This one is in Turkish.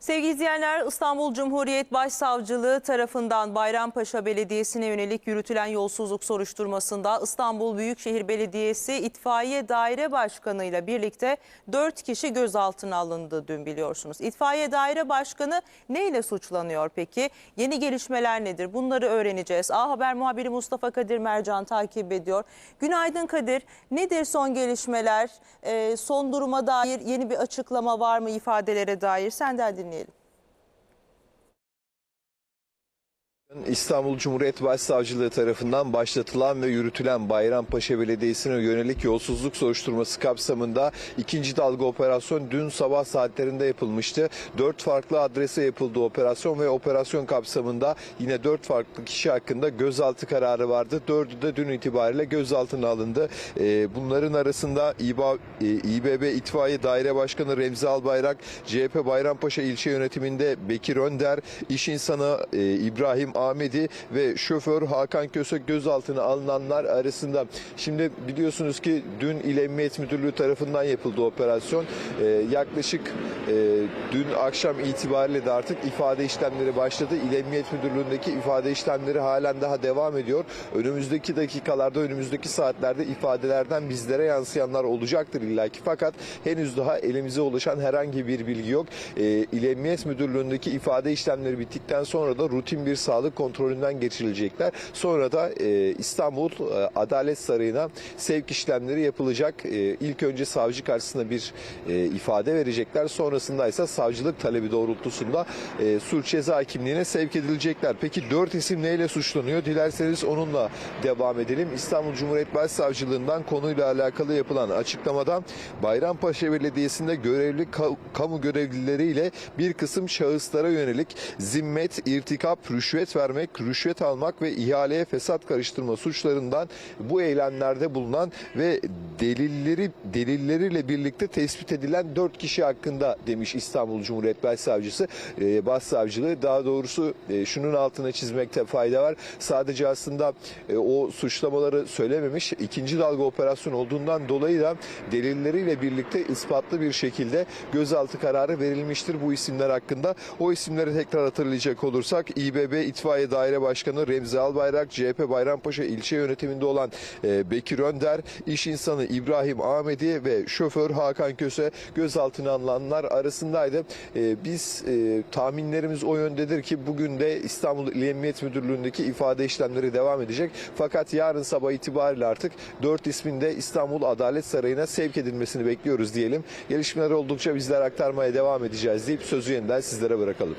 Sevgili izleyenler İstanbul Cumhuriyet Başsavcılığı tarafından Bayrampaşa Belediyesi'ne yönelik yürütülen yolsuzluk soruşturmasında İstanbul Büyükşehir Belediyesi İtfaiye Daire Başkanı ile birlikte 4 kişi gözaltına alındı dün biliyorsunuz. İtfaiye Daire Başkanı neyle suçlanıyor peki? Yeni gelişmeler nedir? Bunları öğreneceğiz. A Haber muhabiri Mustafa Kadir Mercan takip ediyor. Günaydın Kadir. Nedir son gelişmeler? Ee, son duruma dair yeni bir açıklama var mı ifadelere dair? Senden dinleyelim dinleyelim. İstanbul Cumhuriyet Başsavcılığı tarafından başlatılan ve yürütülen Bayrampaşa Belediyesi'ne yönelik yolsuzluk soruşturması kapsamında ikinci dalga operasyon dün sabah saatlerinde yapılmıştı. Dört farklı adrese yapıldı operasyon ve operasyon kapsamında yine dört farklı kişi hakkında gözaltı kararı vardı. Dördü de dün itibariyle gözaltına alındı. Ee, Bunların arasında e, İBB İtfaiye Daire Başkanı Remzi Albayrak, CHP Bayrampaşa İlçe Yönetiminde Bekir Önder, iş insanı e, İbrahim Ahmedi ve şoför Hakan Kösek gözaltına alınanlar arasında. Şimdi biliyorsunuz ki dün İl Emniyet Müdürlüğü tarafından yapıldı operasyon. Ee, yaklaşık e, dün akşam itibariyle de artık ifade işlemleri başladı. İl Emniyet Müdürlüğü'ndeki ifade işlemleri halen daha devam ediyor. Önümüzdeki dakikalarda, önümüzdeki saatlerde ifadelerden bizlere yansıyanlar olacaktır illaki. Fakat henüz daha elimize ulaşan herhangi bir bilgi yok. Ee, İl Emniyet Müdürlüğü'ndeki ifade işlemleri bittikten sonra da rutin bir sağlık kontrolünden geçirilecekler. Sonra da e, İstanbul e, Adalet Sarayı'na sevk işlemleri yapılacak. E, ilk önce savcı karşısında bir e, ifade verecekler. Sonrasında ise savcılık talebi doğrultusunda e, suç ceza hakimliğine sevk edilecekler. Peki dört isim neyle suçlanıyor? Dilerseniz onunla devam edelim. İstanbul Cumhuriyet Başsavcılığından konuyla alakalı yapılan açıklamada Bayrampaşa Belediyesi'nde görevli ka- kamu görevlileriyle bir kısım şahıslara yönelik zimmet, irtikap, rüşvet vermek, rüşvet almak ve ihaleye fesat karıştırma suçlarından bu eylemlerde bulunan ve delilleri delilleriyle birlikte tespit edilen 4 kişi hakkında demiş İstanbul Cumhuriyet Başsavcısı. Ee, Başsavcılığı daha doğrusu e, şunun altına çizmekte fayda var. Sadece aslında e, o suçlamaları söylememiş. İkinci dalga operasyon olduğundan dolayı da delilleriyle birlikte ispatlı bir şekilde gözaltı kararı verilmiştir bu isimler hakkında. O isimleri tekrar hatırlayacak olursak İBB İtfaiye Daire Başkanı Remzi Albayrak, CHP Bayrampaşa ilçe yönetiminde olan e, Bekir Önder, iş insanı İbrahim Ahmedi ve şoför Hakan Köse gözaltına alınanlar arasındaydı. E, biz e, tahminlerimiz o yöndedir ki bugün de İstanbul İl Emniyet Müdürlüğü'ndeki ifade işlemleri devam edecek. Fakat yarın sabah itibariyle artık dört ismin de İstanbul Adalet Sarayı'na sevk edilmesini bekliyoruz diyelim. Gelişmeler oldukça bizler aktarmaya devam edeceğiz deyip sözü yeniden sizlere bırakalım.